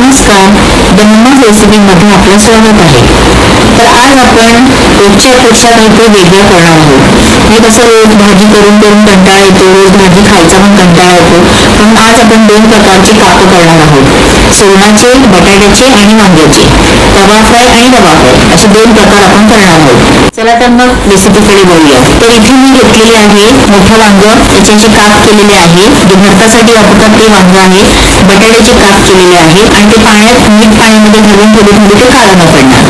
नमस्कार. ब्रह्मा रेसिपीमध्ये आपलं स्वागत आहे. तर आज आपण रोजच्या पेक्षा काहीतरी वेगळं करणार आहोत. हे कसं रोज भाजी करून करून कंटाळा येतो रोज भाजी खायचा पण कंटाळा येतो. म्हणून आज आपण दोन प्रकारची कापं करणार आहोत. सुरणाचे बटाट्याचे आणि वांग्याचे. तवा फ्राय आणि रवा फ्राय. असे दोन प्रकार आपण करणार आहोत. चला तर मग रेसिपीकडे बोलूया तर इथे मी घेतलेले आहे मोठं वांग त्याचे काप केलेले आहे. जे भरतासाठी वापरतात ते वांग आहे बटाट्याचे काप केलेले आहे. आणि ते पाण्यात मीठ पाण्यामध्ये घालून थोडे थोडे म्हणजे ते काढायला पडणार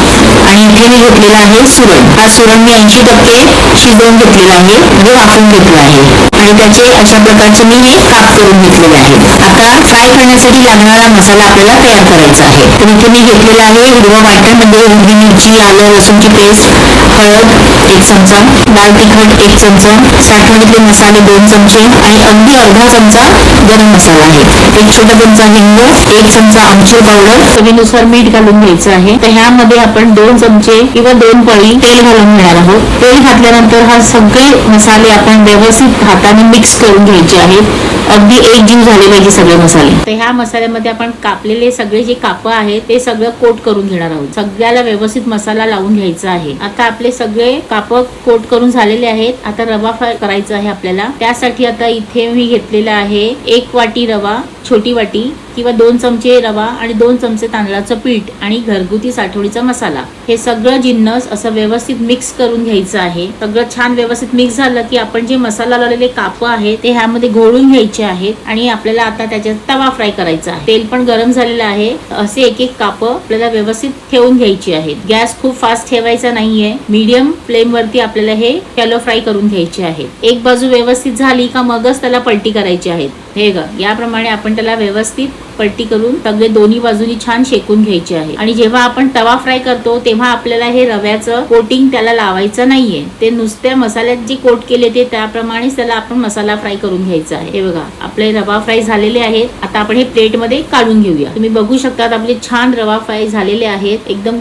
आणि इथे मी घेतलेला आहे सुरण हा सुरण मी ऐंशी टक्के शिजवून घेतलेला आहे म्हणजे वाफवून घेतला आहे. आणि त्याचे अशा प्रकारचे मी हे काप करून घेतलेले आहेत आता फ्राय करण्यासाठी लागणारा मसाला आपल्याला तयार करायचा आहे. तर इथे मी घेतलेला आहे हिरवा वाटण्यामध्ये हिरवी मिरची आलं लसूणची पेस्ट हळद एक चमचा लाल तिखट एक चमचा साठवणीतले मसाले दोन चमचे आणि अगदी अर्धा चमचा गरम मसाला. आहे एक छोटा चमचा हिंग एक चमचा आमचूर पावडर. चवीनुसार मीठ घालून घ्यायचं आहे. तर ह्यामध्ये आपण दोन चमचे किंवा दोन पळी तेल घालून घेणार आहोत. तेल घातल्यानंतर हा सगळे मसाले आपण व्यवस्थित हाताने मिक्स करून घ्यायचे आहेत. अगदी एक जीव झालेले हे सगळे मसाले. तर ह्या मसाल्यामध्ये आपण कापलेले सगळे जे कापं आहेत ते सगळं कोट करून घेणार आहोत. सगळ्याला व्यवस्थित मसाला लावून घ्यायचा आहे. आता आपले सगळे कापं कोट करून झालेले आहेत. आता रवा फ्राय करायचा आहे आपल्याला. त्यासाठी आता इथे मी घेतलेला आहे एक वाटी रवा. छोटी वाटी किंवा दोन चमचे रवा आणि दोन चमचे तांदळाचं पीठ आणि घरगुती साठवणीचा मसाला. हे सगळं जिन्नस असं व्यवस्थित मिक्स करून घ्यायचं आहे. सगळं छान व्यवस्थित मिक्स झालं की आपण जे मसाला लावलेले कापं आहे ते ह्यामध्ये घोळून घ्यायचे आहेत आणि आपल्याला आता त्याच्यात तवा फ्राय करायचा आहे. तेल पण गरम झालेलं आहे. असे एक एक कापं आपल्याला व्यवस्थित ठेवून घ्यायची आहेत. गॅस खूप फास्ट ठेवायचा नाहीये. मीडियम फ्लेम वरती आपल्याला हे शॅलो फ्राय करून घ्यायचे आहेत. एक बाजू व्यवस्थित झाली का मगच त्याला पलटी करायची आहेत. हे ग याप्रमाणे आपण त्याला व्यवस्थित पलटी करून सगळे दोन्ही बाजूनी छान शेकून घ्यायचे आहे. आणि जेव्हा आपण तवा फ्राय करतो तेव्हा आपल्याला हे रव्याचं कोटिंग त्याला लावायचं नाहीये. ते नुसत्या मसाल्यात जे कोट केले ते त्याप्रमाणेच त्याला आपण मसाला फ्राय करून घ्यायचा आहे. हे बघा आपले रवा फ्राय झालेले आहेत. आता आपण हे प्लेटमध्ये काढून घेऊया. तुम्ही बघू शकतात आपले छान रवा फ्राय झालेले आहेत. एकदम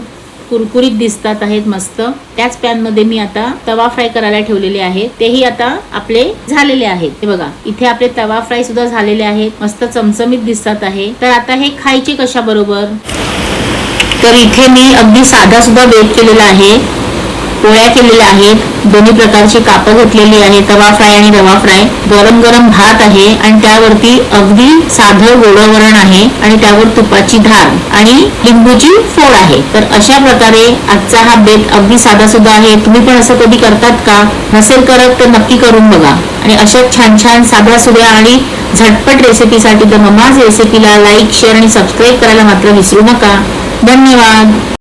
कुरकुरीत दिसतात आहेत मस्त. त्याच पॅनमध्ये मी आता तवा फ्राय करायला ठेवलेले आहे तेही आता आपले झालेले आहेत. हे बघा इथे आपले तवा फ्राय सुद्धा झालेले आहेत. मस्त चमचमीत दिसतात आहे. तर आता हे खायचे कशा बरोबर तर इथे मी अगदी साधा सुद्धा बेक केलेला आहे. पोळ्या केलेल्या आहेत. दोन्ही प्रकारची कापं घेतलेली आहे तवा फ्राय आणि रवा फ्राय. गरम गरम भात आहे आणि त्यावरती अगदी साधं गोडं वरण आहे आणि त्यावर तुपाची धार आणि लिंबूची फोड आहे. तर अशा प्रकारे आजचा हा बेत अगदी साधा सुद्धा आहे. तुम्ही पण असं कधी करतात का? नसेल करत तर नक्की करून बघा. आणि अशा छान छान साध्या सुध्या आणि झटपट रेसिपीसाठी तर ममाज रेसिपीला लाईक शेअर आणि सबस्क्राईब करायला मात्र विसरू नका. धन्यवाद.